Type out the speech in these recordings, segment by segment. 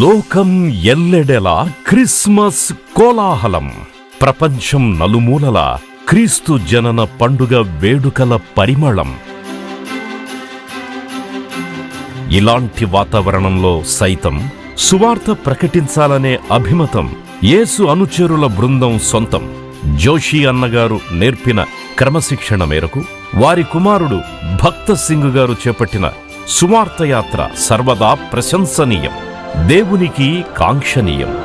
లోకం ఎల్లెడెలా క్రిస్మస్ కోలాహలం. ప్రపంచం నలుమూలల క్రీస్తు జనన పండుగ వేడుకల పరిమళం. ఇలాంటి వాతావరణంలో సైతం సువార్త ప్రకటించాలనే అభిమతం యేసు అనుచరుల బృందం సొంతం. జోషి అన్నగారు నేర్పిన క్రమశిక్షణ మేరకు వారి కుమారుడు భక్త సింగ్ గారు చేపట్టిన సువార్త యాత్ర సర్వదా ప్రశంసనీయం. దేవునికి కాంక్షణీయం.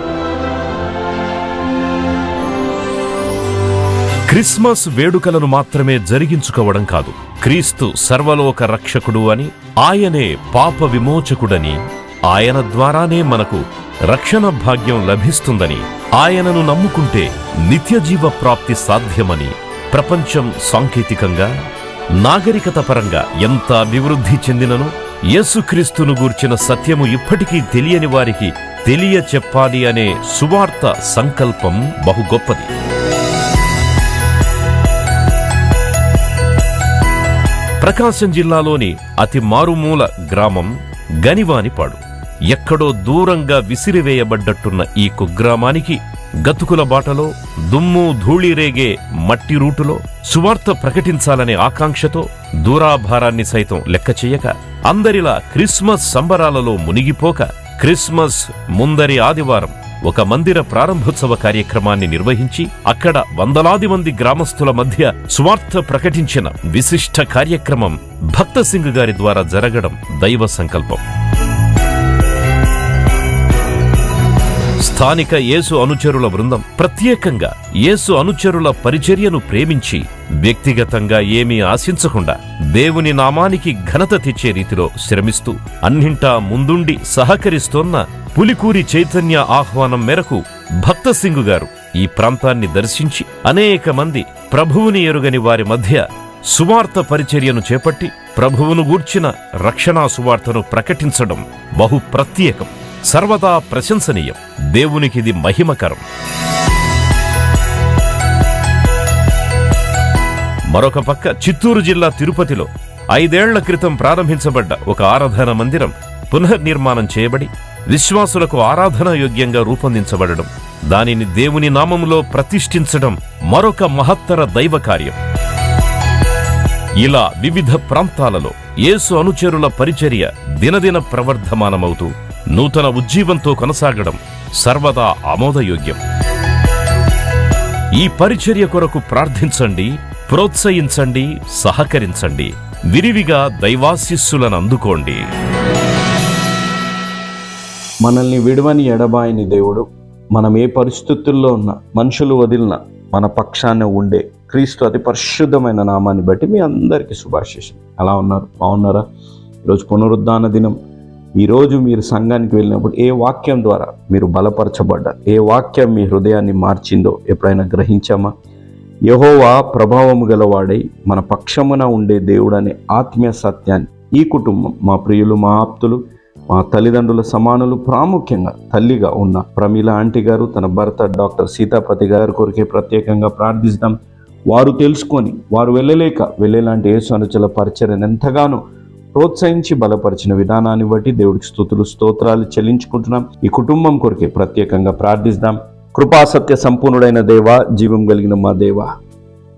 క్రిస్మస్ వేడుకలను మాత్రమే జరిగించుకోవడం కాదు క్రీస్తు సర్వలోక రక్షకుడు అని ఆయనే పాప విమోచకుడని ఆయన ద్వారానే మనకు రక్షణ భాగ్యం లభిస్తుందని ఆయనను నమ్ముకుంటే నిత్యజీవ ప్రాప్తి సాధ్యమని ప్రపంచం సాంకేతికంగా నాగరికత పరంగా ఎంత అభివృద్ధి చెందినను యేసుక్రీస్తును గూర్చిన సత్యము ఇప్పటికీ తెలియని వారికి తెలియ చెప్పాలి అనే సువార్త సంకల్పం బహు గొప్పది. ప్రకాశం జిల్లాలోని అతి మారుమూల గ్రామం గనివానిపాడు. ఎక్కడో దూరంగా విసిరివేయబడ్డట్టున్న ఈ కుగ్రామానికి గతుకుల బాటలో దుమ్ము ధూళి రేగే మట్టి రూటులో సువార్త ప్రకటించాలనే ఆకాంక్షతో దూరాభారాన్ని సైతం లెక్క చేయక అందరిలా క్రిస్మస్ సంబరాలలో మునిగిపోక క్రిస్మస్ ముందరి ఆదివారం ఒక మందిర ప్రారంభోత్సవ కార్యక్రమాన్ని నిర్వహించి అక్కడ వందలాది మంది గ్రామస్తుల మధ్య స్వార్థ ప్రకటించిన విశిష్ట కార్యక్రమం భక్తసింగ్ గారి ద్వారా జరగడం దైవ సంకల్పం. స్థానిక యేసు అనుచరుల బృందం. ప్రత్యేకంగా యేసు అనుచరుల పరిచర్యను ప్రేమించి వ్యక్తిగతంగా ఏమీ ఆశించకుండా దేవుని నామానికి ఘనత తెచ్చే రీతిలో శ్రమిస్తూ అన్నింటా ముందుండి సహకరిస్తోన్న పులికూరి చైతన్య ఆహ్వానం మేరకు భక్త సింగు గారు ఈ ప్రాంతాన్ని దర్శించి అనేక మంది ప్రభువుని ఎరుగని వారి మధ్య సువార్త పరిచర్యను చేపట్టి ప్రభువును గూర్చిన రక్షణా సువార్తను ప్రకటించడం బహు ప్రత్యేకం. సర్వదా ప్రశంసనీయం. దేవునికిది మహిమకరం. మరొక పక్క చిత్తూరు జిల్లా తిరుపతిలో ఐదేళ్ళ క్రితం ప్రారంభించబడ్డ ఒక ఆరాధన మందిరం పునర్నిర్మాణం చేయబడి విశ్వాసులకు ఆరాధన యోగ్యంగా రూపొందించబడడం దానిని దేవుని నామంలో ప్రతిష్ఠించడం మరొక మహత్తర దైవ కార్యం. ఇలా వివిధ ప్రాంతాలలో యేసు అనుచరుల పరిచర్య దినదిన ప్రవర్ధమానమవుతూ నూతన ఉజ్జీవంతో కొనసాగడం సర్వదా ఆమోదయోగ్యం. ఈ పరిచర్య కొరకు ప్రార్థించండి ప్రోత్సహించండి సహకరించండి. విరివిగా దైవాశిస్సులను అందుకోండి. మనల్ని విడవని ఎడబాయని దేవుడు మనం ఏ పరిస్థితుల్లో ఉన్నా మనుషులు వదిలిన మన పక్షాన ఉండే క్రీస్తు అతి పరిశుద్ధమైన నామాన్ని బట్టి మీ అందరికీ శుభాశిషం అలా ఉన్నారు? బాగున్నారా? ఈరోజు పునరుద్ధాన దినం. ఈరోజు మీరు సంఘానికి వెళ్ళినప్పుడు ఏ వాక్యం ద్వారా మీరు బలపరచబడ్డారు? ఏ వాక్యం మీ హృదయాన్ని మార్చిందో ఎప్పుడైనా గ్రహించామా? యహోవా ప్రభావము గలవాడై మన పక్షమున ఉండే దేవుడనే ఆత్మీయ సత్యాన్ని ఈ కుటుంబం మా ప్రియులు మా ఆప్తులు మా తల్లిదండ్రుల సమానులు ప్రాముఖ్యంగా తల్లిగా ఉన్న ప్రమీల ఆంటీ గారు తన భర్త డాక్టర్ సీతాపతి గారి కొరికే ప్రత్యేకంగా ప్రార్థిస్తాం. వారు తెలుసుకొని వారు వెళ్ళలేక వెళ్ళేలాంటి యేసు అనుచల పరిచయం ఎంతగానో ప్రోత్సహించి బలపరిచిన విధానాన్ని బట్టి దేవుడికి స్థుతులు స్తోత్రాలు చెల్లించుకుంటున్నాం. ఈ కుటుంబం కొరికే ప్రత్యేకంగా ప్రార్థిస్తాం. కృపాసత్య సంపూర్ణుడైన దేవ జీవం కలిగిన మా దేవ.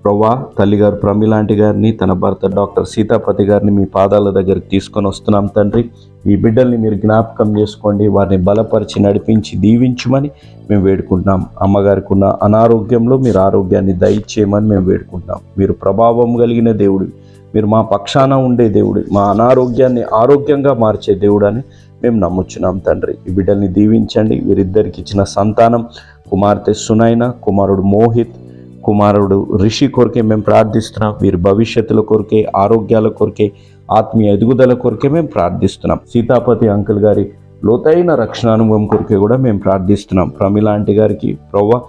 ప్రవ్వా తల్లిగారు ప్రమిలాంటి గారిని తన భర్త డాక్టర్ సీతాపతి గారిని మీ పాదాల దగ్గరికి తీసుకొని వస్తున్నాం తండ్రి. ఈ బిడ్డల్ని మీరు జ్ఞాపకం చేసుకోండి వారిని బలపరిచి నడిపించి దీవించమని మేము వేడుకుంటున్నాం. అమ్మగారికి ఉన్న అనారోగ్యంలో మీరు ఆరోగ్యాన్ని దయచేయమని మేము వేడుకుంటున్నాం. మీరు ప్రభావం కలిగిన దేవుడు. మీరు మా పక్షాన ఉండే దేవుడు మా అనారోగ్యాన్ని ఆరోగ్యంగా మార్చే దేవుడు అని మేము నమ్ముచున్నాం తండ్రి. ఈ బిడ్డల్ని దీవించండి. వీరిద్దరికి ఇచ్చిన సంతానం కుమార్తె సునైన కుమారుడు మోహిత్ కుమారుడు రిషి కొరకే మేము ప్రార్థిస్తున్నాం. వీరి భవిష్యత్తుల కొరకే ఆరోగ్యాల కొరకే ఆత్మీయ ఎదుగుదల కొరకే మేము ప్రార్థిస్తున్నాం. సీతాపతి అంకుల్ గారి లోతైన రక్షణ అనుభవం కొరకే కూడా మేము ప్రార్థిస్తున్నాం. ప్రమిళ ఆంటీ గారికి ప్రవ్వ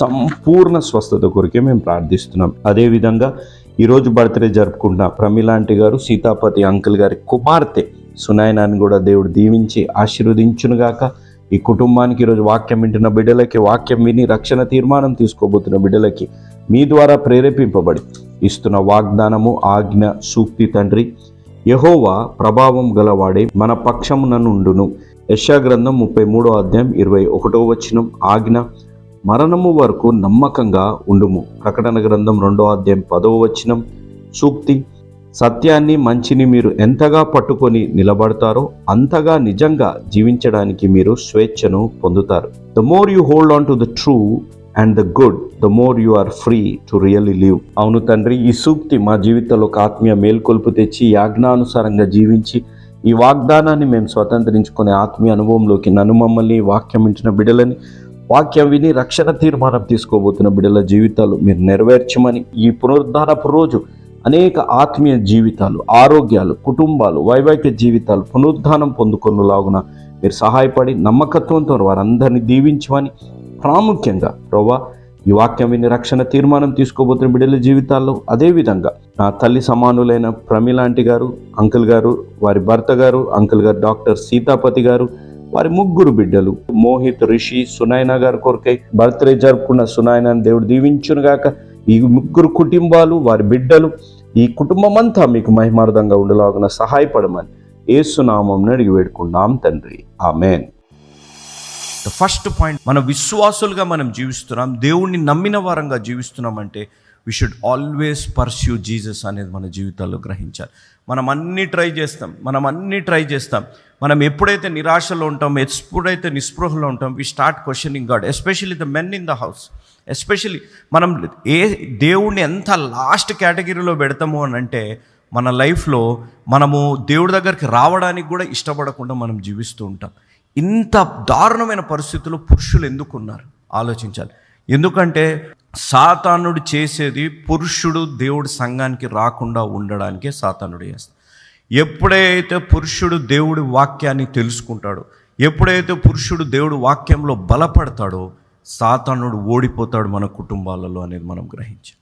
సంపూర్ణ స్వస్థత కొరికే మేము ప్రార్థిస్తున్నాం. అదేవిధంగా ఈరోజు బర్త్డే జరుపుకుంటున్న ప్రమిలాంటి గారు సీతాపతి అంకుల్ గారి కుమార్తె సునాయనాన్ని కూడా దేవుడు దీవించి ఆశీర్వదించునుగాక. ఈ కుటుంబానికి ఈరోజు వాక్యం వింటున్న బిడ్డలకి వాక్యం విని రక్షణ తీర్మానం తీసుకోబోతున్న బిడ్డలకి మీ ద్వారా ప్రేరేపింపబడి ఇస్తున్న వాగ్దానము ఆజ్ఞ సూక్తి తండ్రి. యహోవా ప్రభావం గలవాడే మన పక్షమున నుండును. యశా గ్రంథం ముప్పై మూడో అధ్యాయం ఇరవై ఒకటో వచ్చినం ఆజ్ఞ. మరణము వరకు నమ్మకంగా ఉండుము. ప్రకటన గ్రంథం రెండో అధ్యాయం పదవ వచనం. సూక్తి సత్యాన్ని మంచిని మీరు ఎంతగా పట్టుకొని నిలబడతారో అంతగా నిజంగా జీవించడానికి మీరు స్వేచ్ఛను పొందుతారు. The more you hold on to the true and the good the more you are free to really live అవును తండ్రి ఈ సూక్తి మా జీవితంలో ఒక ఆత్మీయ మేల్కొల్పు తెచ్చి యాజ్ఞానుసారంగా జీవించి ఈ వాగ్దానాన్ని మేము స్వతంత్రించుకునే ఆత్మీయ అనుభవంలోకి నన్ను మమ్మల్ని వాక్యం ఇచ్చిన బిడ్డలని వాక్యం విని రక్షణ తీర్మానం తీసుకోబోతున్న బిడ్డల జీవితాలు మీరు నెరవేర్చమని ఈ పునరుద్ధారపు రోజు అనేక ఆత్మీయ జీవితాలు ఆరోగ్యాలు కుటుంబాలు వైవాహిక జీవితాలు పునరుద్ధానం పొందుకున్నలాగున మీరు సహాయపడి నమ్మకత్వంతో వారందరినీ దీవించమని ప్రాముఖ్యంగా ప్రభా ఈ వాక్యం విని రక్షణ తీర్మానం తీసుకోబోతున్న బిడ్డల జీవితాల్లో అదేవిధంగా నా తల్లి సమానులైన ప్రమిలాంటి గారు అంకుల్ గారు వారి భర్త గారు అంకుల్ గారు డాక్టర్ సీతాపతి గారు వారి ముగ్గురు బిడ్డలు. మోహిత్ రిషి సునాయన గారి కొరకై బర్త్డే జరుపుకున్న సునాయనని దేవుడు దీవించునుగాక ఈ ముగ్గురు కుటుంబాలు వారి బిడ్డలు ఈ కుటుంబం అంతా మీకు మహిమార్థంగా ఉండలాగున సహాయపడమని ఏసునామం అడిగి వేడుకున్నాం తండ్రి. ఆమెన్. ఫస్ట్ పాయింట్ మన విశ్వాసులుగా మనం జీవిస్తున్నాం దేవుణ్ణి నమ్మిన వారంగా జీవిస్తున్నాం అంటే we should always pursue Jesus అనేది మన జీవితాల్లో గ్రహించాలి. మనం అన్ని ట్రై చేస్తాం మనం అన్ని ట్రై చేస్తాం. మనం ఎప్పుడైతే నిరాశలో ఉంటాం ఎప్పుడైతే నిస్పృహలో ఉంటాం we start questioning God especially the men in the house especially మనం ఏ దేవుణ్ణి ఎంత లాస్ట్ కేటగిరీలో పెడతాము అని అంటే మన లైఫ్లో మనము దేవుడి దగ్గరికి రావడానికి కూడా ఇష్టపడకుండా మనం జీవిస్తూ ఉంటాం. ఇంత దారుణమైన పరిస్థితుల్లో పురుషులు ఎందుకున్నారు ఆలోచించాలి. ఎందుకంటే సాతానుడు చేసేది పురుషుడు దేవుడి సంఘానికి రాకుండా ఉండడానికే సాతానుడు చేస్తాడు. ఎప్పుడైతే పురుషుడు దేవుడి వాక్యాన్ని తెలుసుకుంటాడో ఎప్పుడైతే పురుషుడు దేవుడి వాక్యంలో బలపడతాడో సాతానుడు ఓడిపోతాడు మన కుటుంబాలలో అనేది మనం గ్రహించాలి.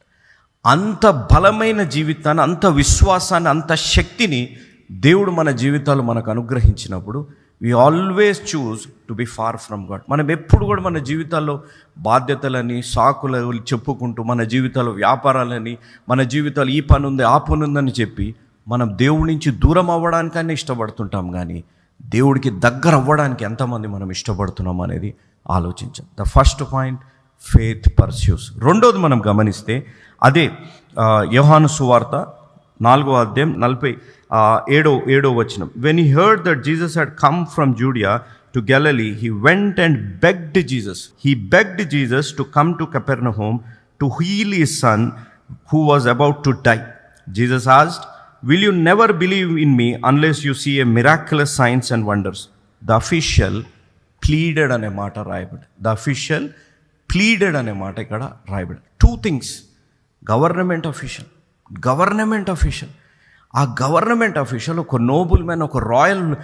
అంత బలమైన జీవితాన్ని అంత విశ్వాసాన్ని అంత శక్తిని దేవుడు మన జీవితాలు మనకు అనుగ్రహించినప్పుడు we always choose to be far from God మనం ఎప్పుడు కూడా మన జీవితాల్లో బాధ్యతలని సాకులు చెప్పుకుంటూ మన జీవితాల్లో వ్యాపారాలని మన జీవితాలు ఈ పని ఉంది ఆ పని ఉందని చెప్పి మనం దేవుడి నుంచి దూరం అవ్వడానికైనా ఇష్టపడుతుంటాం కానీ దేవుడికి దగ్గర అవ్వడానికి ఎంతమంది మనం ఇష్టపడుతున్నాం అనేది ఆలోచించాం. The first point faith pursues రెండోది మనం గమనిస్తే అదే యోహాను సువార్త నాలుగో అధ్యాయం నలభై ఏడో ఏడో వచనం when he heard that Jesus had come from Judea to Galilee he went and begged Jesus he begged Jesus to come to Capernaum home to heal ఈ son who was about to die Jesus asked will you never believe in me unless you see a miraculous signs and wonders the official pleaded అనే మాట రాయబడి the official pleaded అనే మాట ఇక్కడ రాయబడి two things government official government official ఆ government official ఒక noble man ఒక రాయల్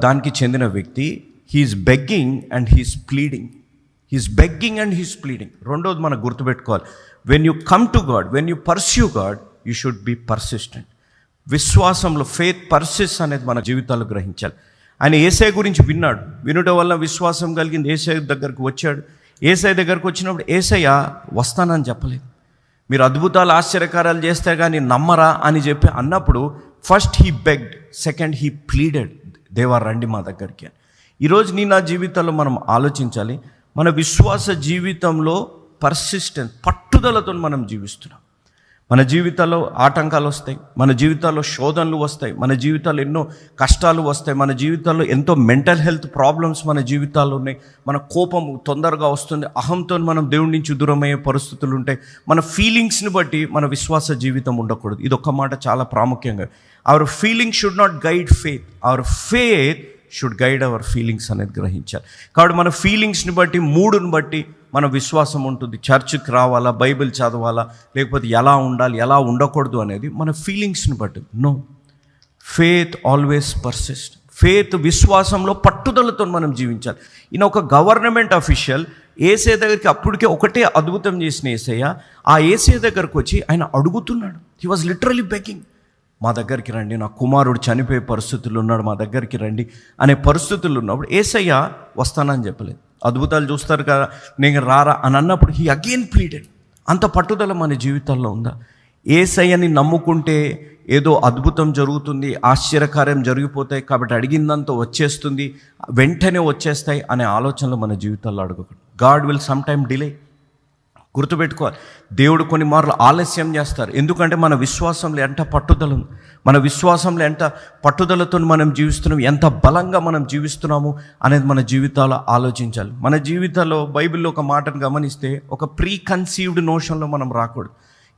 దానికి చెందిన వ్యక్తి he's begging and he's pleading he's begging and he's pleading రెండోది మనం గుర్తుపెట్టుకోవాలి. When you come to God when you pursue God you should be persistent విశ్వాసంలో ఫేత్ పర్సిస్ అనేది మన జీవితాలు గ్రహించాలి. ఆయన ఏసఐ గురించి విన్నాడు. వినుట వల్ల విశ్వాసం కలిగింది. ఏసఐ దగ్గరకు వచ్చాడు. ఏసఐ దగ్గరకు వచ్చినప్పుడు ఏసయ్య వస్తానని చెప్పలేదు. మీరు అద్భుతాలు ఆశ్చర్యకారాలు చేస్తే కానీ నమ్మరా అని చెప్పి అన్నప్పుడు first he begged second he pleaded దేవా రండి మా దగ్గరికి అని. ఈరోజు నీ నా జీవితంలో మనం ఆలోచించాలి మన విశ్వాస జీవితంలో పర్సిస్టెన్స్ పట్టుదలతో మనం జీవిస్తున్నాం. మన జీవితాల్లో ఆటంకాలు వస్తాయి మన జీవితాల్లో శోధనలు వస్తాయి మన జీవితాల్లో ఎన్నో కష్టాలు వస్తాయి మన జీవితాల్లో ఎంతో మెంటల్ హెల్త్ ప్రాబ్లమ్స్ మన జీవితాల్లో ఉన్నాయి మన కోపం తొందరగా వస్తుంది అహంతో మనం దేవుడి నుంచి దూరమయ్యే పరిస్థితులు ఉంటాయి మన ఫీలింగ్స్ని బట్టి మన విశ్వాస జీవితం ఉండకూడదు. ఇది ఒక్క మాట చాలా ప్రాముఖ్యంగా. Our feeling should not guide faith our faith should guide our feelings అనేది గ్రహించాలి. కాబట్టి మన ఫీలింగ్స్ని బట్టి మూడుని బట్టి మన విశ్వాసం ఉంటుంది. చర్చ్కి రావాలా బైబిల్ చదవాలా లేకపోతే ఎలా ఉండాలి ఎలా ఉండకూడదు అనేది మన ఫీలింగ్స్ని బట్టి. No faith always persist faith విశ్వాసంలో పట్టుదలతో మనం జీవించాలి. ఈయన ఒక గవర్నమెంట్ అఫీషియల్ ఏసే దగ్గరికి అప్పటికే ఒకటే అద్భుతం చేసిన ఏసయ్య ఆ ఏసే దగ్గరకు వచ్చి ఆయన అడుగుతున్నాడు. హీ వాజ్ లిటరలీ బెకింగ్ మా దగ్గరికి రండి నా కుమారుడు చనిపోయే పరిస్థితులు ఉన్నాడు మా దగ్గరికి రండి అనే పరిస్థితులు ఉన్నప్పుడు ఏసయ్య వస్తానని చెప్పలేదు. అద్భుతాలు చూస్తారు కదా నేను రారా అని అన్నప్పుడు హీ అగైన్ ప్లీడెడ్ అంత పట్టుదల మన జీవితాల్లో ఉందా? ఏసయ్యని నమ్ముకుంటే ఏదో అద్భుతం జరుగుతుంది ఆశ్చర్యకార్యం జరిగిపోతాయి కాబట్టి అడిగిందంతా వచ్చేస్తుంది వెంటనే వచ్చేస్తాయి అనే ఆలోచనలు మన జీవితాల్లో అడగకూడదు God will some time delay గుర్తుపెట్టుకోవాలి. దేవుడు కొన్ని మార్లు ఆలస్యం చేస్తారు. ఎందుకంటే మన విశ్వాసంలో ఎంత పట్టుదల ఉంది? మన విశ్వాసంలో ఎంత పట్టుదలతో మనం జీవిస్తున్నాం? ఎంత బలంగా మనం జీవిస్తున్నాము అనేది మన జీవితాల్లో ఆలోచించాలి. మన జీవితాల్లో బైబిల్లో ఒక మాటను గమనిస్తే ఒక ప్రీ కన్సీవ్డ్ నోషన్లో మనం రాకూడదు.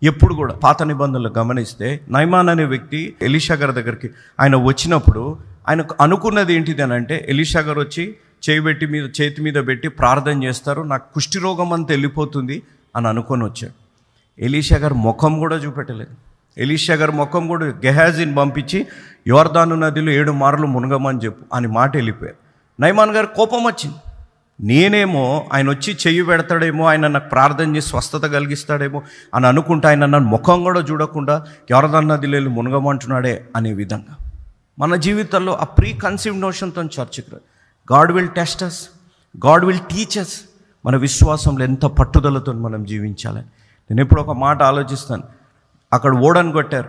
ఎప్పుడు కూడా పాత నిబంధనలు గమనిస్తే నైమాన్ అనే వ్యక్తి ఎలీషా గారి దగ్గరికి ఆయన వచ్చినప్పుడు ఆయనకు అనుకున్నది ఏంటిది అని అంటే ఎలీషా గారు వచ్చి చేయి పెట్టి మీద చేతి మీద పెట్టి ప్రార్థన చేస్తారు. నాకు కుష్టి రోగం అంతా వెళ్ళిపోతుంది. అని అనుకొని వచ్చాడు. ఎలీషా గారు ముఖం కూడా చూపెట్టలేదు. ఎలీషా గారు ముఖం కూడా గెహాజిన్ పంపించి యోర్దాను నదిలో ఏడు మార్లు మునగమని చెప్పు అని మాట వెళ్ళిపోయారు. నైమాన్ గారు కోపం వచ్చింది. నేనేమో ఆయన వచ్చి చెయ్యి పెడతాడేమో ఆయన నాకు ప్రార్థన చేసి స్వస్థత కలిగిస్తాడేమో అని అనుకుంటా ఆయన నన్ను ముఖం కూడా చూడకుండా యోర్దాను నదిలో వెళ్ళి మునగమంటున్నాడే అనే విధంగా. మన జీవితంలో ఆ ప్రీ కన్సీవ్ నోషన్తో చర్చకు God will test us God will teach us మన విశ్వాసంలో ఎంత పట్టుదలతో మనం జీవించాలి. నేను ఎప్పుడు ఒక మాట ఆలోచిస్తాను. అక్కడ ఓడని కొట్టారు.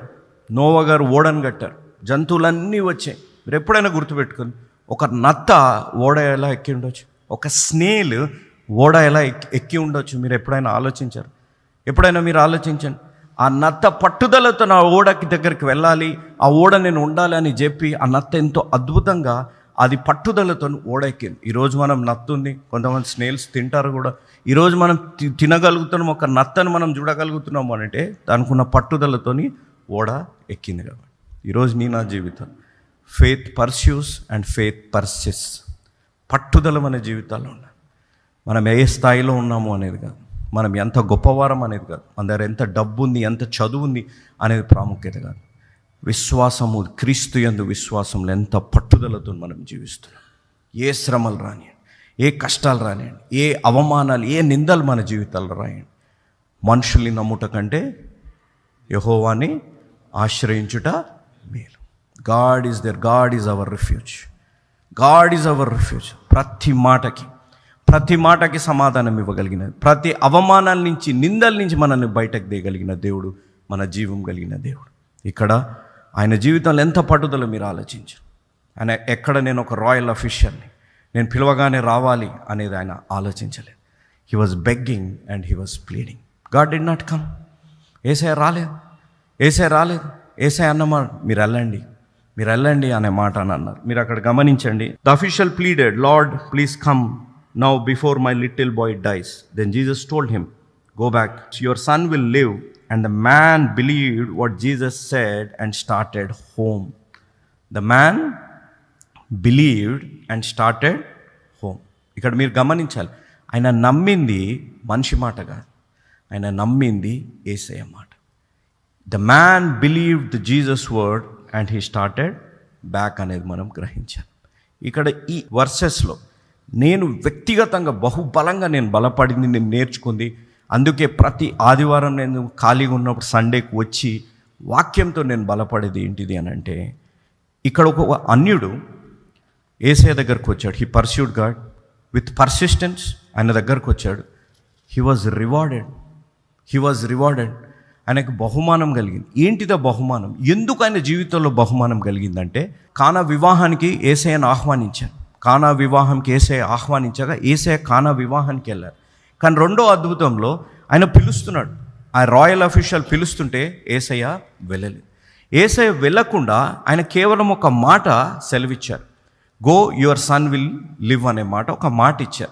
నోవా గారు ఓడని కట్టారు. జంతువులన్నీ వచ్చాయి. మీరు ఎప్పుడైనా గుర్తుపెట్టుకొని ఒక నత్త ఓడ ఎలా ఎక్కి ఉండొచ్చు? ఒక స్నేల్ ఓడ ఎలా ఎక్కి ఎక్కి ఉండొచ్చు? మీరు ఎప్పుడైనా ఆలోచించారు? ఎప్పుడైనా మీరు ఆలోచించండి. ఆ నత్త పట్టుదలతో నా ఓడకి దగ్గరికి వెళ్ళాలి. ఆ ఓడ నేను ఉండాలి అని చెప్పి ఆ నత్త ఎంతో అద్భుతంగా అది పట్టుదలతో ఓడెక్కింది. ఈరోజు మనం నత్తుంది కొంతమంది స్నేల్స్ తింటారు కూడా. ఈరోజు మనం తినగలుగుతున్నాం ఒక నత్తను మనం చూడగలుగుతున్నాం అంటే దానికున్న పట్టుదలతోని ఓడ ఎక్కింది కాబట్టి. ఈరోజు నీ నా జీవితం. Faith pursues and faith persists పట్టుదల మన జీవితాల్లో ఉండాలి. మనం ఏ స్థాయిలో ఉన్నాము అనేది కాదు. మనం ఎంత గొప్పవారం అనేది కాదు. మన దగ్గర ఎంత డబ్బు ఉంది ఎంత చదువు ఉంది అనేది ప్రాముఖ్యత కాదు. విశ్వాసము క్రీస్తు యందు విశ్వాసంలో ఎంత పట్టుదలతో మనం జీవిస్తున్నాం. ఏ శ్రమలు రానియండి ఏ కష్టాలు రానియండి ఏ అవమానాలు ఏ నిందలు మన జీవితాల్లో రాయండి మనుషుల్ని నమ్ముట కంటే యహోవాని ఆశ్రయించుట మేలు. God is there God is our refuge God is our refuge ప్రతి మాటకి ప్రతి మాటకి సమాధానం ఇవ్వగలిగిన ప్రతి అవమానాల నుంచి నిందల నుంచి మనల్ని బయటకు తీయగలిగిన దేవుడు మన జీవం కలిగిన దేవుడు. ఇక్కడ ఆయన జీవితంలో ఎంత పట్టుదల మీరు ఆలోచించారు ఆయన ఎక్కడ నేను ఒక రాయల్ అఫీషియల్ని నేను పిలవగానే రావాలి అనేది ఆయన ఆలోచించలేదు. He was begging and he was pleading God did not come Yesayya రాలేదు. ఏసఐ రాలేదు. ఏసఐ అన్నమా మీరు వెళ్ళండి. మీరు వెళ్ళండి అనే మాట అని అన్నారు. మీరు అక్కడ గమనించండి. The official pleaded Lord please come now before my little boy dies then Jesus told him go back your son will live and the man believed what Jesus said and started home the man believed and started home ఇక్కడ మీరు గమనించాలి. ఆయన నమ్మింది మనిషి మాట కాదు. ఆయన నమ్మింది ఏసయ మాట. The man believe the Jesus word and he started back అనేది మనం గ్రహించాలి. ఇక్కడ ఈ వర్సెస్లో నేను వ్యక్తిగతంగా బహుబలంగా నేను బలపడింది నేను నేర్చుకుంది అందుకే ప్రతి ఆదివారం నేను ఖాళీగా ఉన్నప్పుడు సండేకి వచ్చి వాక్యంతో నేను బలపడేది ఏంటిది అని అంటే ఇక్కడ ఒక అన్యుడు ఏసయ దగ్గరకు వచ్చాడు. He pursued God with persistence ఆయన దగ్గరకు వచ్చాడు. He was rewarded he was rewarded ఆయనకు బహుమానం కలిగింది. ఏంటిదా బహుమానం? ఎందుకు ఆయన జీవితంలో బహుమానం కలిగిందంటే కానా వివాహానికి ఏసయ్యను ఆహ్వానించారు. కానా వివాహంకి ఏసఐ ఆహ్వానించగా ఏసఐ కానా వివాహానికి వెళ్ళారు. కానీ రెండో అద్భుతంలో ఆయన పిలుస్తున్నాడు. ఆ రాయల్ అఫీషియల్ పిలుస్తుంటే ఏసయ్య వెళ్ళలేదు. ఏసయ్య వెళ్ళకుండా ఆయన కేవలం ఒక మాట సెలవిచ్చారు. Go your son will live అనే మాట ఒక మాట ఇచ్చారు.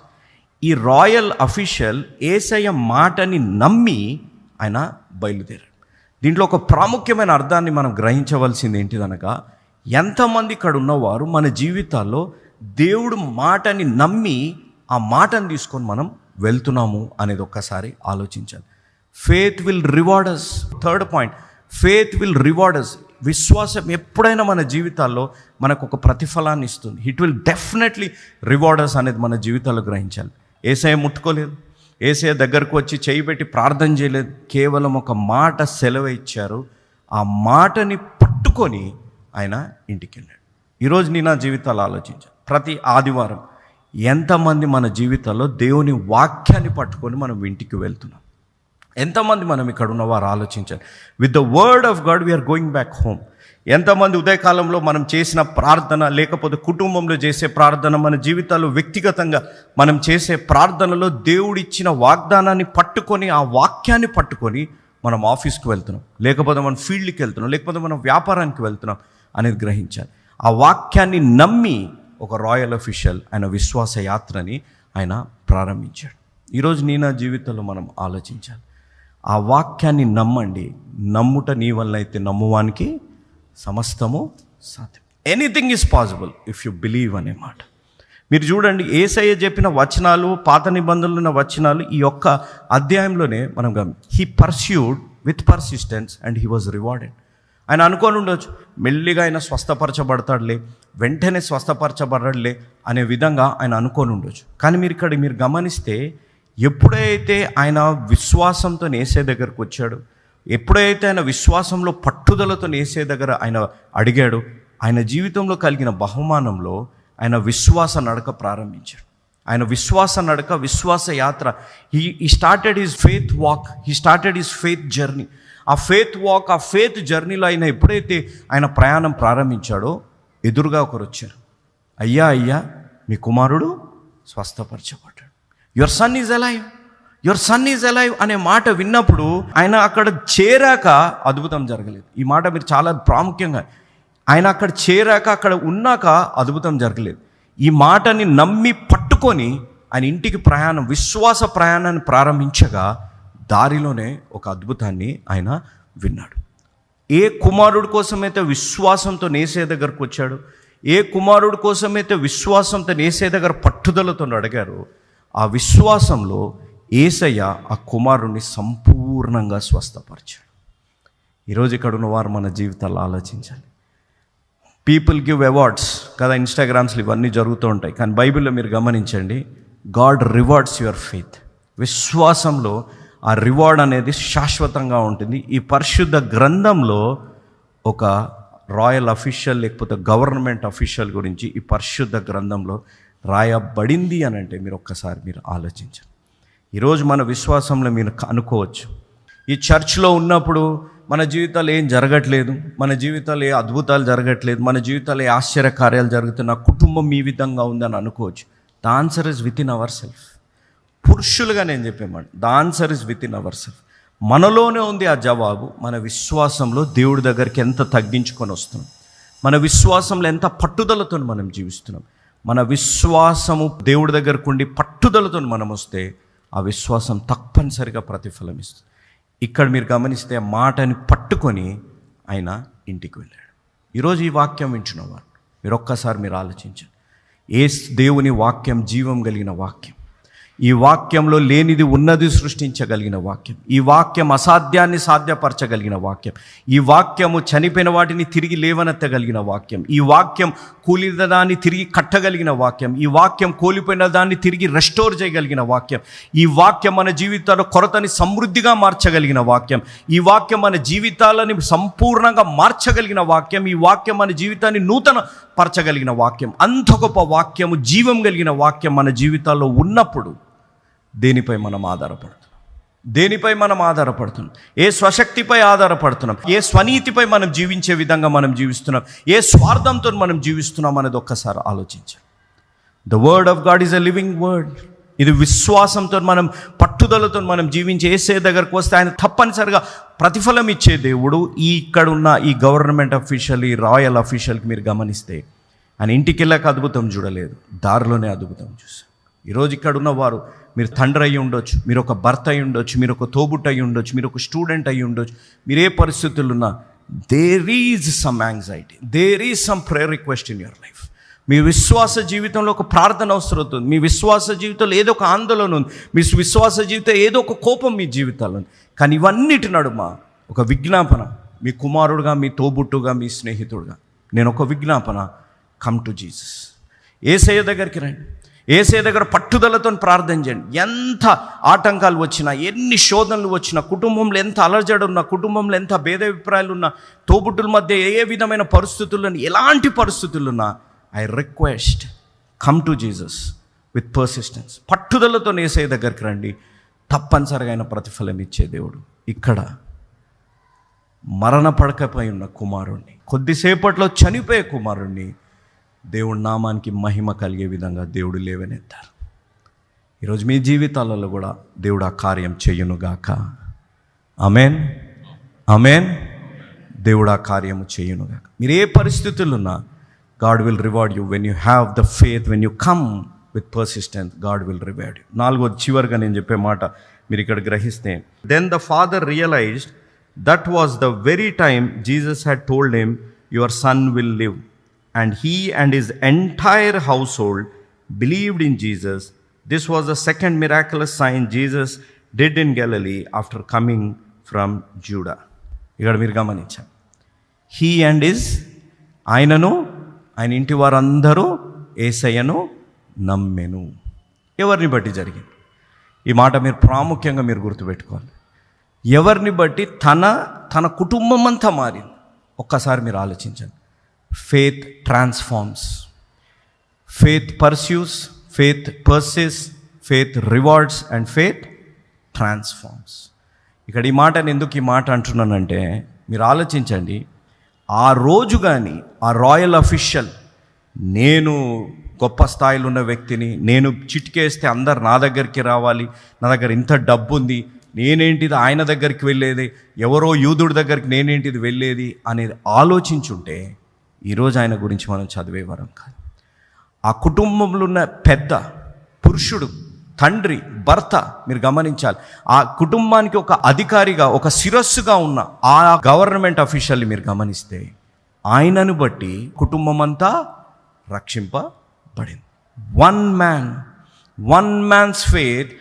ఈ రాయల్ అఫీషియల్ ఏసయ్య మాటని నమ్మి ఆయన బయలుదేరాడు. దీంట్లో ఒక ప్రాముఖ్యమైన అర్థాన్ని మనం గ్రహించవలసింది ఏంటిదనగా ఎంతమంది ఇక్కడ ఉన్నవారు మన జీవితాల్లో దేవుడు మాటని నమ్మి ఆ మాటను తీసుకొని మనం వెళ్తున్నాము అనేది ఒక్కసారి ఆలోచించాలి. Faith will rewards third point faith will rewards విశ్వాసం ఎప్పుడైనా మన జీవితాల్లో మనకు ఒక ప్రతిఫలాన్ని ఇస్తుంది. ఇట్ విల్ డెఫినెట్లీ రివార్డర్స్ అనేది మన జీవితాల్లో గ్రహించాలి. ఏసఐ ముట్టుకోలేదు. ఏసఐ దగ్గరకు వచ్చి చేయి పెట్టి ప్రార్థన చేయలేదు. కేవలం ఒక మాట సెలవు ఇచ్చారు. ఆ మాటని పట్టుకొని ఆయన ఇంటికి వెళ్ళాడు. ఈరోజు నేను నా జీవితాలు ఆలోచించాను ప్రతి ఆదివారం ఎంతమంది మన జీవితాల్లో దేవుని వాక్యాన్ని పట్టుకొని మనం ఇంటికి వెళ్తున్నాం? ఎంతమంది మనం ఇక్కడ ఉన్న వారు ఆలోచించాలి? With the word of God we are going back home ఎంతమంది ఉదయకాలంలో మనం చేసిన ప్రార్థన లేకపోతే కుటుంబంలో చేసే ప్రార్థన మన జీవితాల్లో వ్యక్తిగతంగా మనం చేసే ప్రార్థనలో దేవుడిచ్చిన వాగ్దానాన్ని పట్టుకొని ఆ వాక్యాన్ని పట్టుకొని మనం ఆఫీస్కి వెళ్తున్నాం. లేకపోతే మనం ఫీల్డ్కి వెళ్తున్నాం. లేకపోతే మనం వ్యాపారానికి వెళ్తున్నాం అనేది గ్రహించాలి. ఆ వాక్యాన్ని నమ్మి ఒక రాయల్ అఫీషియల్ ఆయన విశ్వాస యాత్రని ఆయన ప్రారంభించాడు. ఈరోజు నీ నా జీవితంలో మనం ఆలోచించాలి. ఆ వాక్యాన్ని నమ్మండి. నమ్ముట నీ వల్ల అయితే నమ్మువానికి సమస్తము సాధ్యం. Anything is possible if you believe అనే మాట. మీరు చూడండి ఏసయ్య చెప్పిన వచనాలు పాత నిబంధనలు ఉన్న వచనాలు ఈ యొక్క అధ్యాయంలోనే మనం గమ he pursued with persistence and he was rewarded ఆయన అనుకొని ఉండొచ్చు మెల్లిగా ఆయన స్వస్థపరచబడతాడులే వెంటనే స్వస్థపరచబడలే అనే విధంగా ఆయన అనుకొని ఉండొచ్చు. కానీ మీరు ఇక్కడ మీరు గమనిస్తే ఎప్పుడైతే ఆయన విశ్వాసంతో నేసే దగ్గరకు వచ్చాడు ఎప్పుడైతే ఆయన విశ్వాసంలో పట్టుదలతో నేసే దగ్గర ఆయన అడిగాడు ఆయన జీవితంలో కలిగిన బహుమానంలో ఆయన విశ్వాస నడక ప్రారంభించాడు. ఆయన విశ్వాస నడక విశ్వాస యాత్ర ఈ ఈ started his faith walk he started his faith journey ఆ ఫేత్ వాక్ ఆ ఫేత్ జర్నీలో ఆయన ఎప్పుడైతే ఆయన ప్రయాణం ప్రారంభించాడో ఎదురుగా ఒకరు వచ్చారు. అయ్యా అయ్యా మీ కుమారుడు స్వస్థపరచబడ్డాడు. Your son is alive your son is alive అనే మాట విన్నప్పుడు ఆయన అక్కడ చేరాక అద్భుతం జరగలేదు. ఈ మాట మీరు చాలా ప్రాముఖ్యంగా ఆయన అక్కడ చేరాక అక్కడ ఉన్నాక అద్భుతం జరగలేదు. ఈ మాటని నమ్మి పట్టుకొని ఆయన ఇంటికి ప్రయాణం విశ్వాస ప్రయాణాన్ని ప్రారంభించగా దారిలోనే ఒక అద్భుతాన్ని ఆయన విన్నాడు. ఏ కుమారుడు కోసమైతే విశ్వాసంతో నేసే దగ్గరకు వచ్చాడు ఏ కుమారుడు కోసమైతే విశ్వాసంతో నేసే దగ్గర పట్టుదలతో అడిగారు ఆ విశ్వాసంలో ఏసయ్య ఆ కుమారుణ్ణి సంపూర్ణంగా స్వస్థపరిచాడు. ఈరోజు ఇక్కడ ఉన్న వారు మన జీవితాలు ఆలోచించాలి. పీపుల్ గివ్ అవార్డ్స్ కదా ఇన్స్టాగ్రామ్స్లో ఇవన్నీ జరుగుతూ ఉంటాయి. కానీ బైబిల్లో మీరు గమనించండి గాడ్ రివార్డ్స్ యువర్ ఫెయిత్ విశ్వాసంలో ఆ రివార్డ్ అనేది శాశ్వతంగా ఉంటుంది. ఈ పరిశుద్ధ గ్రంథంలో ఒక రాయల్ అఫీషియల్ లేకపోతే గవర్నమెంట్ అఫీషియల్ గురించి ఈ పరిశుద్ధ గ్రంథంలో రాయబడింది అని అంటే మీరు ఒక్కసారి మీరు ఆలోచించండి. ఈరోజు మన విశ్వాసంలో మీరు అనుకోవచ్చు. ఈ చర్చ్లో ఉన్నప్పుడు మన జీవితాలు ఏం జరగట్లేదు. మన జీవితాలు ఏ అద్భుతాలు జరగట్లేదు. మన జీవితాలు ఏ ఆశ్చర్య కార్యాలు జరుగుతున్న కుటుంబం ఈ విధంగా ఉందని అనుకోవచ్చు. The answer is within our self పురుషులుగా నేను చెప్పేమాట. The answer is within our self మనలోనే ఉంది ఆ జవాబు. మన విశ్వాసంలో దేవుడి దగ్గరికి ఎంత తగ్గించుకొని వస్తున్నాం? మన విశ్వాసంలో ఎంత పట్టుదలతో మనం జీవిస్తున్నాం? మన విశ్వాసము దేవుడి దగ్గరకు ఉండి పట్టుదలతో మనం వస్తే ఆ విశ్వాసం తప్పనిసరిగా ప్రతిఫలం ఇస్తుంది. ఇక్కడ మీరు గమనిస్తే మాటని పట్టుకొని ఆయన ఇంటికి వెళ్ళాడు. ఈరోజు ఈ వాక్యం వింటున్నవారు మీరు ఒక్కసారి మీరు ఆలోచించండి. ఏ దేవుని వాక్యం జీవం కలిగిన వాక్యం. ఈ వాక్యంలో లేనిది ఉన్నది సృష్టించగలిగిన వాక్యం. ఈ వాక్యం అసాధ్యాన్ని సాధ్యపరచగలిగిన వాక్యం. ఈ వాక్యము చనిపోయిన వాటిని తిరిగి లేవనెత్తగలిగిన వాక్యం. ఈ వాక్యం కూలిన దాన్ని తిరిగి కట్టగలిగిన వాక్యం. ఈ వాక్యం కోల్పోయిన దాన్ని తిరిగి రెస్టోర్ చేయగలిగిన వాక్యం. ఈ వాక్యం మన జీవితాల కొరతని సమృద్ధిగా మార్చగలిగిన వాక్యం. ఈ వాక్యం మన జీవితాలని సంపూర్ణంగా మార్చగలిగిన వాక్యం. ఈ వాక్యం మన జీవితాన్ని నూతన పరచగలిగిన వాక్యం. అంత గొప్ప వాక్యము జీవం కలిగిన వాక్యం మన జీవితాల్లో ఉన్నప్పుడు దేనిపై మనం ఆధారపడుతున్నాం? దేనిపై మనం ఆధారపడుతున్నాం? ఏ స్వశక్తిపై ఆధారపడుతున్నాం? ఏ స్వనీతిపై మనం జీవించే విధంగా మనం జీవిస్తున్నాం? ఏ స్వార్థంతో మనం జీవిస్తున్నాం అనేది ఒక్కసారి ఆలోచించాలి the word of God is a living word ఇది విశ్వాసంతో మనం పట్టుదలతో మనం జీవించి ఏసే దగ్గరకు వస్తే ఆయన తప్పనిసరిగా ప్రతిఫలం ఇచ్చే దేవుడు ఈ ఇక్కడ ఉన్న ఈ గవర్నమెంట్ అఫీషియల్ ఈ రాయల్ అఫీషియల్కి మీరు గమనిస్తే ఆయన ఇంటికి వెళ్ళాక అద్భుతం చూడలేదు. దారిలోనే అద్భుతం చూశారు ఈరోజు ఇక్కడ ఉన్నవారు మీరు తండ్రి అయి ఉండొచ్చు మీరు ఒక భర్త అయి ఉండొచ్చు మీరు ఒక తోబుట్ అయి ఉండొచ్చు మీరు ఒక స్టూడెంట్ అయి ఉండొచ్చు మీరు ఏ పరిస్థితులు ఉన్నా there is some anxiety there is some prayer request in your life మీ విశ్వాస జీవితంలో ఒక ప్రార్థన అవసరం అవుతుంది మీ విశ్వాస జీవితంలో ఏదో ఒక ఆందోళన ఉంది. మీ విశ్వాస జీవితం ఏదో ఒక కోపం మీ జీవితాల్లో ఉంది. కానీ ఇవన్నిటి నడుమ ఒక విజ్ఞాపన మీ కుమారుడుగా మీ తోబుట్టుగా మీ స్నేహితుడుగా. నేను ఒక విజ్ఞాపన కమ్ టు జీసస్ ఏసయ్య దగ్గరికి రండి. ఏసే దగ్గర పట్టుదలతో ప్రార్థన చేయండి. ఎంత ఆటంకాలు వచ్చినా ఎన్ని శోధనలు వచ్చినా కుటుంబంలో ఎంత అలజడి ఉన్నా కుటుంబంలో ఎంత భేదాభిప్రాయాలు ఉన్నా తోబుట్టుల మధ్య ఏ విధమైన పరిస్థితులను ఎలాంటి పరిస్థితులున్నా I request come to Jesus with persistence పట్టుదలతో ఏసే దగ్గరికి రండి. తప్పనిసరిగా ఆయన ప్రతిఫలం ఇచ్చే దేవుడు. ఇక్కడ మరణ పడకపోయి ఉన్న కుమారుణ్ణి కొద్దిసేపట్లో చనిపోయే కుమారుణ్ణి దేవుడి నామానికి మహిమ కలిగే విధంగా దేవుడు లేవనెత్తారు. ఈరోజు మీ జీవితాలలో కూడా దేవుడు ఆ కార్యం చేయునుగాక అమెన్ అమెన్ దేవుడు ఆ కార్యము చేయునుగాక మీరు ఏ పరిస్థితులు ఉన్నా God will reward you when you have the faith when you come with persistence God will reward you నాలుగోది చివరిగా నేను చెప్పే మాట మీరు ఇక్కడ గ్రహిస్తే then the father realized that was the very time Jesus had told him your son will live and he and is entire household believed in Jesus this was the second miraculous sign Jesus did in Galilee after coming from Judea ఇక్కడ మీరు గమనించారు he and is ఆయనను ఆయన ఇంటి వారందరూ ఏసయ్యను నమ్మెను. ఎవరిని బట్టి జరిగింది? ఈ మాట మీరు ప్రాముఖ్యంగా మీరు గుర్తుపెట్టుకోవాలి. ఎవరిని బట్టి? తన తన కుటుంబం అంతా మారింది. ఒక్కసారి మీరు ఆలోచించండి. Faith transforms faith pursues faith persists faith rewards and faith transforms ఇక్కడ ఈ మాట నేను ఎందుకు ఈ మాట అంటున్నానంటే మీరు ఆలోచించండి. ఆ రోజు కానీ ఆ రాయల్ అఫీషియల్ నేను గొప్ప స్థాయిలో ఉన్న వ్యక్తిని నేను చిటికేస్తే అందరు నా దగ్గరికి రావాలి నా దగ్గర ఇంత డబ్బు ఉంది నేనేంటిది ఆయన దగ్గరికి వెళ్ళేది ఎవరో యూదుడి దగ్గరికి నేనేంటిది వెళ్ళేది అనేది ఆలోచించుంటే ఈరోజు ఆయన గురించి మనం చదివేవారం కాదు. ఆ కుటుంబంలో ఉన్న పెద్ద పురుషుడు తండ్రి భర్త మీరు గమనించాలి. ఆ కుటుంబానికి ఒక అధికారిగా ఒక శిరస్సుగా ఉన్న ఆ గవర్నమెంట్ అఫీషియల్ని మీరు గమనిస్తే ఆయనను బట్టి కుటుంబం అంతా రక్షింపబడింది. One man one man's faith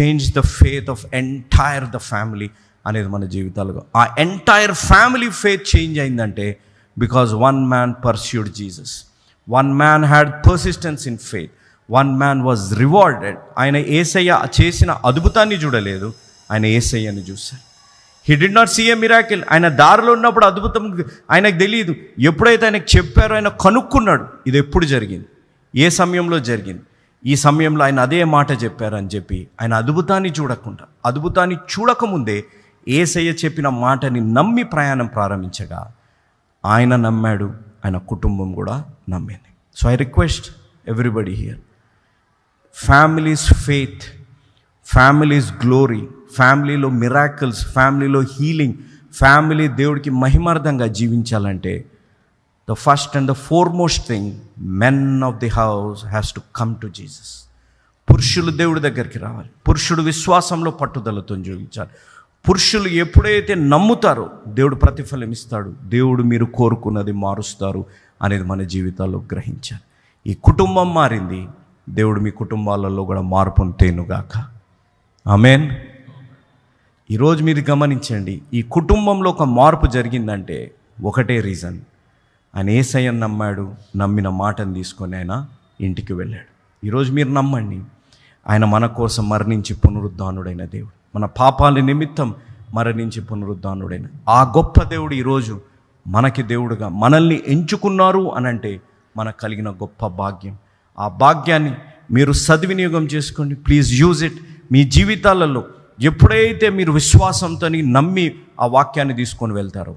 change the faith of entire the family అనేది మన జీవితాలుగా. ఆ ఎంటైర్ ఫ్యామిలీ ఫేత్ చేంజ్ అయిందంటే because one man pursued Jesus one man had persistence in faith one man was rewarded ఆయన ఏసయ్య చేసిన అద్భుతాన్ని చూడలేదు. ఆయన ఏసయ్యని చూశారు. He did not see a miracle ఆయన దారిలో ఉన్నప్పుడు అద్భుతం ఆయనకు తెలియదు ఎప్పుడైతే ఆయనకు చెప్పారో ఆయన కనుక్కున్నాడు. ఇది ఎప్పుడు జరిగింది? ఏ సమయంలో జరిగింది? ఈ సమయంలో ఆయన అదే మాట చెప్పారని చెప్పి ఆయన అద్భుతాన్ని చూడకుండా అద్భుతాన్ని చూడకముందే ఏసయ్య చెప్పిన మాటని నమ్మి ప్రయాణం ప్రారంభించగా ఆయన నమ్మాడు ఆయన కుటుంబం కూడా నమ్మింది. So I request everybody here families faith families glory ఫ్యామిలీలో మిరాకిల్స్ ఫ్యామిలీలో హీలింగ్ ఫ్యామిలీ దేవుడికి మహిమార్థంగా జీవించాలంటే the first and the foremost thing men of the house has to come to Jesus పురుషులు దేవుడి దగ్గరికి రావాలి. పురుషుడు విశ్వాసంలో పట్టుదలతో జీవించాలి. పురుషులు ఎప్పుడైతే నమ్ముతారో దేవుడు ప్రతిఫలం ఇస్తాడు. దేవుడు మీరు కోరుకున్నది మారుస్తారు అనేది మన జీవితాల్లో గ్రహించాలి. ఈ కుటుంబం మారింది. దేవుడు మీ కుటుంబాలలో కూడా మార్పును తేనుగాక. ఆమెన్. ఈరోజు మీరు గమనించండి ఈ కుటుంబంలో ఒక మార్పు జరిగిందంటే ఒకటే రీజన్. ఆయన ఏసయ్యను నమ్మాడు నమ్మిన మాటను తీసుకొని ఆయన ఇంటికి వెళ్ళాడు. ఈరోజు మీరు నమ్మండి ఆయన మన కోసం మరణించి పునరుద్ధానుడైన దేవుడు. మన పాపాల నిమిత్తం మరణించి పునరుద్ధానుడైన. ఆ గొప్ప దేవుడు ఈరోజు మనకి దేవుడుగా మనల్ని ఎంచుకున్నారు అని అంటే మనకు కలిగిన గొప్ప భాగ్యం. ఆ భాగ్యాన్ని మీరు సద్వినియోగం చేసుకోండి. ప్లీజ్ యూజ్ ఇట్ మీ జీవితాలలో ఎప్పుడైతే మీరు విశ్వాసంతో నమ్మి ఆ వాక్యాన్ని తీసుకొని వెళ్తారో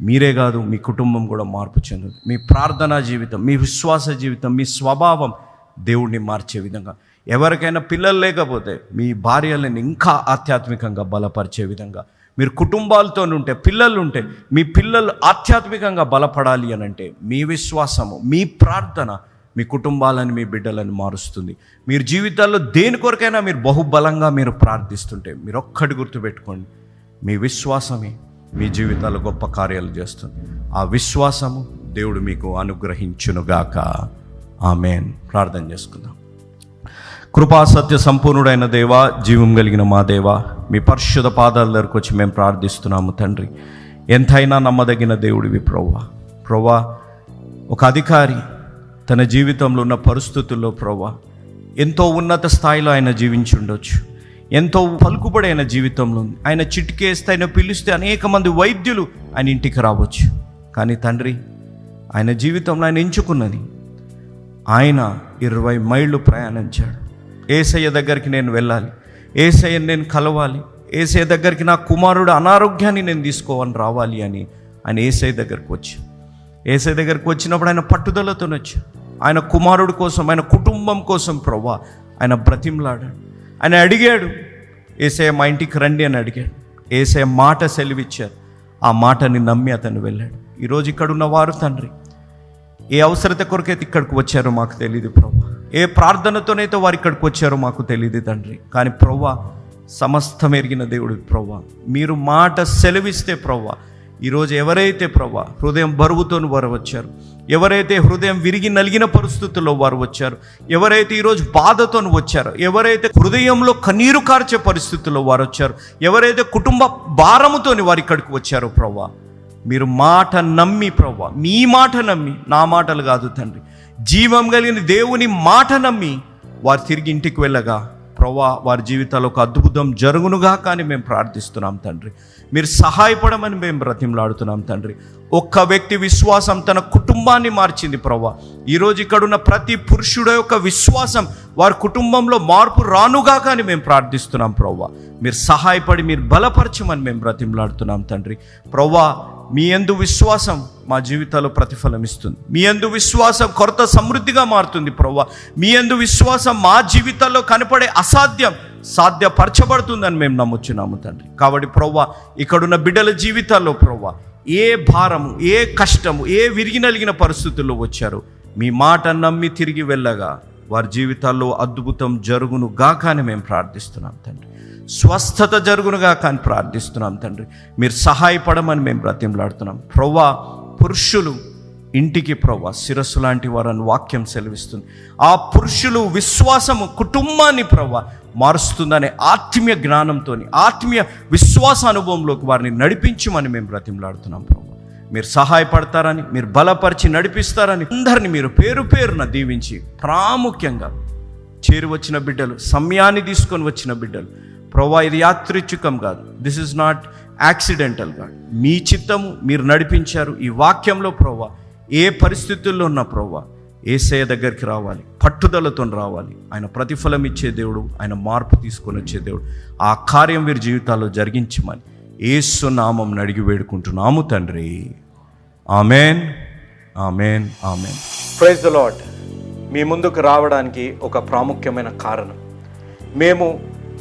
మీరే కాదు మీ కుటుంబం కూడా మార్పు చెందుతుంది. మీ ప్రార్థనా జీవితం మీ విశ్వాస జీవితం మీ స్వభావం దేవుడిని మార్చే విధంగా. ఎవరికైనా పిల్లలు లేకపోతే మీ భార్యలను ఇంకా ఆధ్యాత్మికంగా బలపరిచే విధంగా. మీరు కుటుంబాలతో ఉంటే పిల్లలు ఉంటే మీ పిల్లలు ఆధ్యాత్మికంగా బలపడాలి అని అంటే మీ విశ్వాసము మీ ప్రార్థన మీ కుటుంబాలను మీ బిడ్డలను మారుస్తుంది. మీరు జీవితాల్లో దేని కొరకైనా మీరు బహుబలంగా మీరు ప్రార్థిస్తుంటే మీరు ఒక్కటి గుర్తుపెట్టుకోండి. మీ విశ్వాసమే మీ జీవితాల్లో గొప్ప కార్యాలు చేస్తుంది. ఆ విశ్వాసము దేవుడు మీకు అనుగ్రహించునుగాక. ఆమెన్. ప్రార్థన చేసుకుందాం. కృపా సత్య సంపూర్ణుడైన దేవ జీవం కలిగిన మా దేవ మీ పరిశుధ పాదాల దగ్గరకు వచ్చి మేము ప్రార్థిస్తున్నాము తండ్రి. ఎంతైనా నమ్మదగిన దేవుడివి ప్రవ్వా. ప్రవ్వా ఒక అధికారి తన జీవితంలో ఉన్న పరిస్థితుల్లో ప్రవ్వా ఎంతో ఉన్నత స్థాయిలో ఆయన జీవించి ఉండొచ్చు. ఎంతో పలుకుబడి ఆయన జీవితంలో ఉంది. ఆయన చిటికేస్తే ఆయన పిలిస్తే అనేక మంది వైద్యులు ఆయన ఇంటికి రావచ్చు. కానీ తండ్రి ఆయన జీవితంలో ఆయన ఎంచుకున్నది. ఆయన ఇరవై మైళ్ళు ప్రయాణించాడు. ఏసయ్య దగ్గరికి నేను వెళ్ళాలి. ఏసయ్యని నేను కలవాలి. ఏసయ్య దగ్గరికి నా కుమారుడు అనారోగ్యాన్ని నేను తీసుకోవని రావాలి అని ఆయన ఏసఐ దగ్గరికి వచ్చి. ఏసఐ దగ్గరికి వచ్చినప్పుడు ఆయన పట్టుదలతో వచ్చి. ఆయన కుమారుడు కోసం ఆయన కుటుంబం కోసం ప్రవ్వా ఆయన బ్రతిమలాడాడు. ఆయన అడిగాడు ఏసఐ మా ఇంటికి రండి అని అడిగాడు. ఏసఐ మాట సెలవిచ్చారు. ఆ మాటని నమ్మి అతను వెళ్ళాడు. ఈరోజు ఇక్కడ ఉన్న వారు తండ్రి. ఏ అవసరత కొరకైతే ఇక్కడికి వచ్చారో మాకు తెలియదు ప్రభా ఏ ప్రార్థనతోనైతే వారు ఇక్కడికి వచ్చారో మాకు తెలియదు తండ్రి. కానీ ప్రవ్వా సమస్తం ఎరిగిన దేవుడు ప్రవ్వా. మీరు మాట సెలవిస్తే ప్రవ్వా. ఈరోజు ఎవరైతే ప్రవ్వా హృదయం బరువుతో వారు వచ్చారు ఎవరైతే హృదయం విరిగి నలిగిన పరిస్థితుల్లో వారు వచ్చారు ఎవరైతే ఈరోజు బాధతో వచ్చారో ఎవరైతే హృదయంలో కన్నీరు కార్చే పరిస్థితుల్లో వారు వచ్చారు ఎవరైతే కుటుంబ భారముతోని వారు ఇక్కడికి వచ్చారో ప్రవ్వా మీరు మాట నమ్మి ప్రవ్వా. మీ మాట నమ్మి నా మాటలు కాదు తండ్రి. జీవం కలిగిన దేవుని మాట నమ్మి వారు తిరిగి ఇంటికి వెళ్ళగా ప్రవా వారి జీవితాల్లో ఒక అద్భుతం జరుగునుగా కానీ మేము ప్రార్థిస్తున్నాం తండ్రి. మీరు సహాయపడమని మేము బ్రతిమలాడుతున్నాం తండ్రి. ఒక్క వ్యక్తి విశ్వాసం తన కుటుంబాన్ని మార్చింది ప్రవ్వా. ఈరోజు ఇక్కడున్న ప్రతి పురుషుడు యొక్క విశ్వాసం వారి కుటుంబంలో మార్పు రానుగా కానీ మేము ప్రార్థిస్తున్నాం ప్రవ్వా. మీరు సహాయపడి మీరు బలపరచమని మేము బ్రతిమలాడుతున్నాం తండ్రి. ప్రవ్వా మీ ఎందు విశ్వాసం మా జీవితాల్లో ప్రతిఫలం ఇస్తుంది మీ ఎందు విశ్వాసం కొరత సమృద్ధిగా మారుతుంది ప్రవ్వ. మీ ఎందు విశ్వాసం మా జీవితాల్లో కనపడే అసాధ్యం సాధ్యపరచబడుతుందని మేము నమ్ముచున్నాము తండ్రి. కాబట్టి ప్రవ్వ ఇక్కడున్న బిడ్డల జీవితాల్లో ప్రవ్వ ఏ భారము ఏ కష్టము ఏ విరిగి నలిగిన పరిస్థితుల్లో వచ్చారు మీ మాట నమ్మి తిరిగి వెళ్ళగా వారి జీవితాల్లో అద్భుతం జరుగును గాకాని మేము ప్రార్థిస్తున్నాం తండ్రి. స్వస్థత జరుగునుగా కానీ ప్రార్థిస్తున్నాం తండ్రి. మీరు సహాయపడమని మేము బ్రతిమలాడుతున్నాం. ప్రవ్వా పురుషులు ఇంటికి ప్రవ్వా శిరస్సు లాంటి వారని వాక్యం సెలవిస్తుంది. ఆ పురుషులు విశ్వాసము కుటుంబాన్ని ప్రవ్వా మారుస్తుందనే ఆత్మీయ జ్ఞానంతో ఆత్మీయ విశ్వాస అనుభవంలోకి వారిని నడిపించమని మేము బ్రతిమలాడుతున్నాం ప్రభు మీరు సహాయపడతారని మీరు బలపరిచి నడిపిస్తారని అందరిని మీరు పేరు పేరున దీవించి ప్రాముఖ్యంగా చేరువచ్చిన బిడ్డలు సమయాన్ని తీసుకొని వచ్చిన బిడ్డలు ప్రవ్వా ఇది యాత్రిచ్యుకం కాదు. దిస్ ఇస్ నాట్ యాక్సిడెంటల్ కాదు. మీ చిత్తము మీరు నడిపించారు ఈ వాక్యంలో ప్రవ్వా. ఏ పరిస్థితుల్లో ఉన్న ప్రవ్వా ఏసయ దగ్గరికి రావాలి పట్టుదలతో రావాలి. ఆయన ప్రతిఫలం ఇచ్చే దేవుడు ఆయన మార్పు తీసుకొని వచ్చే దేవుడు. ఆ కార్యం వీరి జీవితాల్లో జరిగించమని ఏసు నామం అడిగి వేడుకుంటున్నాము తండ్రి. Amen amen amen. Praise the Lord మీ ముందుకు రావడానికి ఒక ప్రాముఖ్యమైన కారణం. మేము